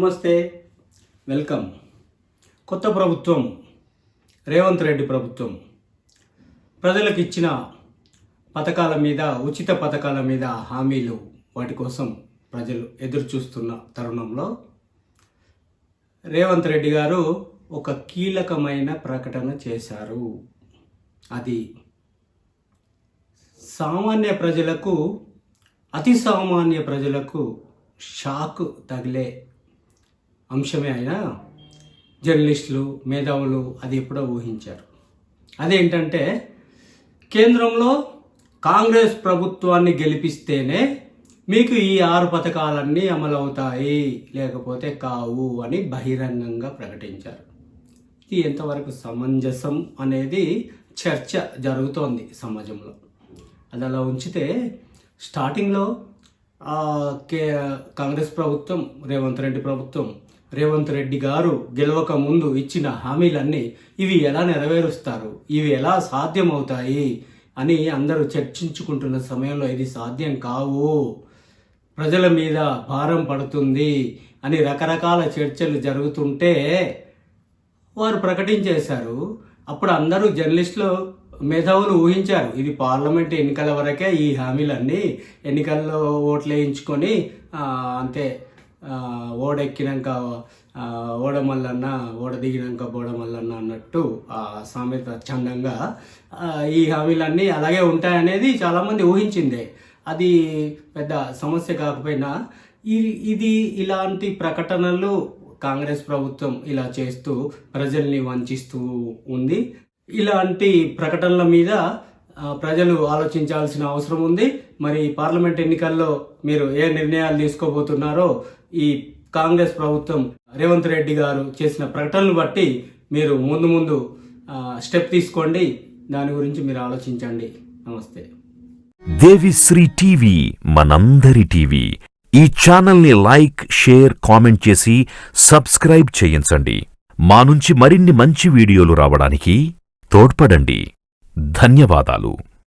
నమస్తే. వెల్కమ్. కొత్త ప్రభుత్వం రేవంత్ రెడ్డి ప్రభుత్వం ప్రజలకు ఇచ్చిన పథకాల మీద ఉచిత పథకాల మీద హామీలు వాటి కోసం ప్రజలు ఎదురు చూస్తున్న తరుణంలో రేవంత్ రెడ్డి గారు ఒక కీలకమైన ప్రకటన చేశారు. అది సామాన్య ప్రజలకు అతి సామాన్య ప్రజలకు షాక్ తగిలే అంశమే అయినా జర్నలిస్టులు మేధావులు అది ఎప్పుడో ఊహించారు. అదేంటంటే కేంద్రంలో కాంగ్రెస్ ప్రభుత్వాన్ని గెలిపిస్తేనే మీకు ఈ ఆరు పథకాలన్నీ అమలవుతాయి లేకపోతే కావు అని బహిరంగంగా ప్రకటించారు. ఇది ఎంతవరకు సమంజసం అనేది చర్చ జరుగుతోంది సమాజంలో. అది అలా ఉంచితే స్టార్టింగ్లో కే కాంగ్రెస్ ప్రభుత్వం రేవంత్ రెడ్డి ప్రభుత్వం రేవంత్ రెడ్డి గారు గెలవక ముందు ఇచ్చిన హామీలన్నీ ఇవి ఎలా నెరవేరుస్తారు? ఇవి ఎలా సాధ్యమవుతాయి? అని అందరూ చర్చించుకుంటున్న సమయంలో ఇది సాధ్యం కావు. ప్రజల మీద భారం పడుతుంది అని రకరకాల చర్చలు జరుగుతుంటే వారు ప్రకటించేశారు. అప్పుడు అందరూ జర్నలిస్టులు మేధావులు ఊహించారు. ఇది పార్లమెంట్ ఎన్నికల వరకే ఈ హామీలన్నీ ఎన్నికల్లో ఓట్లు వేయించుకొని అంతే. ఓడెక్కినాక ఆ, ఓడమల్లన్న ఓడ దిగినాక బోడమల్లన్న అన్నట్టు ఆ సామెత చందంగా ఈ హామీలన్నీ అలాగే ఉంటాయనేది చాలామంది ఊహించిందే. అది పెద్ద సమస్య కాకపోయినా ఈ- ఇది ఇలాంటి ప్రకటనలు కాంగ్రెస్ ప్రభుత్వం ఇలా చేస్తూ ప్రజల్ని వంచిస్తూ ఉంది. ఇలాంటి ప్రకటనల మీద ప్రజలు ఆలోచించాల్సిన అవసరం ఉంది. మరి పార్లమెంట్ ఎన్నికల్లో మీరు ఏ నిర్ణయాలు తీసుకోబోతున్నారో ఈ కాంగ్రెస్ ప్రభుత్వం రేవంత్ రెడ్డి గారు చేసిన ప్రకటనలు బట్టి మీరు ముందు ముందు స్టెప్ తీసుకోండి. దాని గురించి మీరు ఆలోచించండి. నమస్తే. దేవిశ్రీ టీవీ మనందరి టీవీ. ఈ ఛానల్ని లైక్ షేర్ కామెంట్ చేసి సబ్స్క్రైబ్ చేయించండి. మా నుంచి మరిన్ని మంచి వీడియోలు రావడానికి తోడ్పడండి. ధన్యవాదాలు.